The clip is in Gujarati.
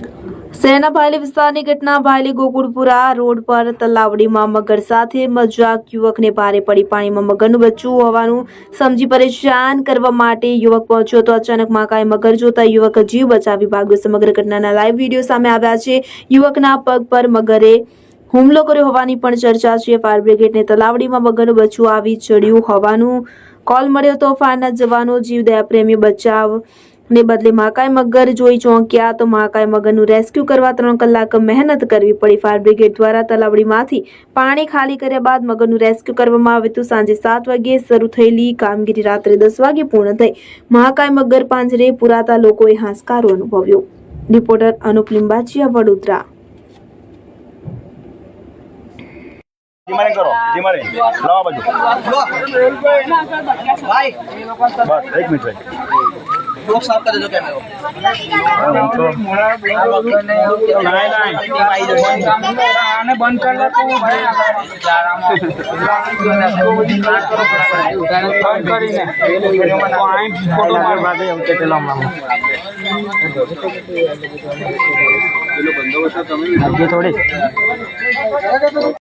શહેરના ભાયલી વિસ્તારની ઘટના ભાયલી ગોકુળપુરા રોડ પર તલાવડીમાં મગર સાથે મજાક યુવકને ભારે પડી પાણીમાં મગરનું બચ્ચું હોવાનું સમજી પરેશાન કરવા માટે યુવક પહોંચ્યો તો અચાનક માકાએ મગર જોતા યુવક જીવ બચાવી ભાગ્યો. સમગ્ર ઘટનાના લાઈવ વીડિયો સામે આવ્યા છે. યુવકના પગ પર મગરે હુમલો કર્યો હોવાની પણ ચર્ચા છે. ફાયર બ્રિગેડને તલાવડીમાં મગરનું બચ્ચું આવી ચડ્યું હોવાનું કોલ મળ્યો તો ફાયરના જવાનો જીવદયા પ્રેમી બચાવ ને બદલે મહાકાય મગર જોઈ ચોંક્યા તો મહાકાય મગરનું રેસ્ક્યુ કરવા ત્રણ કલાક મહેનત કરવી પડી. ફાયર બ્રિગેડ દ્વારા તલાવડીમાંથી પાણી ખાલી કર્યા બાદ મગરનું રેસ્ક્યુ કરવામાં આવ્યું હતું. સાંજે સાત વાગ્યે શરૂ થયેલી કામગીરી રાત્રે દસ વાગે પૂર્ણ થઈ. મહાકાય મગર પાંજરે પુરાતા લોકોએ હાંસકારો અનુભવ્યો. રિપોર્ટર અનુપ લિંબાચિયા વડોદરા. ધીમારે કરો ધીમારે. લાવા બાજુ. ભાઈ બસ એક મિનિટ ભાઈ થોડોક સાફ કરી દેજો કેમેરો આને બંધ કરી માર થોડી.